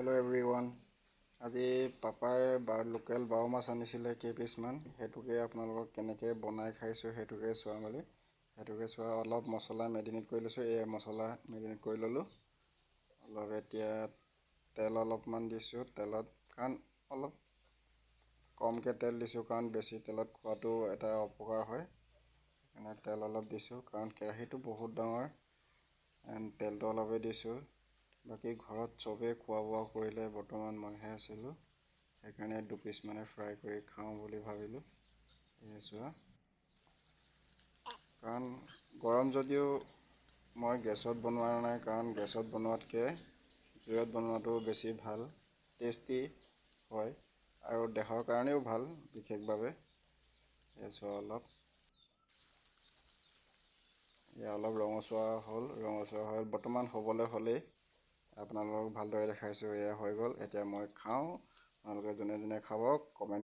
Hello every one আজি পাপাই বা লোকেল বাও মাছ আনিছিলে কেইপিচমান। সেইটোকে আপোনালোকক কেনেকৈ বনাই খাইছোঁ সেইটোকে চোৱা মেলি। সেইটোকে চোৱা অলপ মছলা মেৰিনেট কৰি লৈছোঁ। এয়া মছলা মেৰিনেট কৰি ল'লোঁ। অলপ এতিয়া তেল অলপমান দিছোঁ তেলত। কাৰণ অলপ কমকৈ তেল দিছোঁ কাৰণ বেছি তেলত খোৱাটো এটা অপকাৰ হয়। সেইকাৰণে তেল অলপ দিছোঁ কাৰণ কেৰাহীটো বহুত ডাঙৰ। তেলটো অলপেই দিছোঁ। বাকী ঘৰত চবেই খোৱা বোৱা কৰিলে বৰ্তমান মইহে আছিলোঁ। সেইকাৰণে দুপিচ মানে ফ্ৰাই কৰি খাওঁ বুলি ভাবিলোঁ। এয়া চোৱা। কাৰণ গৰম যদিও মই গেছত বনোৱা নাই কাৰণ গেছত বনোৱাতকৈ জুইত বনোৱাটো বেছি ভাল টেষ্টি হয় আৰু দেহৰ কাৰণেও ভাল বিশেষভাৱে। এয়া চোৱা অলপ। এয়া অলপ ৰঙচুৱা হ'ল। ৰঙচুৱা হ'ল। বৰ্তমান হ'বলৈ হ'লেই আপোনালোকক ভালদৰে দেখাইছোঁ এয়া হৈ গ'ল। এতিয়া মই খাওঁ। আপোনালোকে যোনে যোনে খাব কমেণ্ট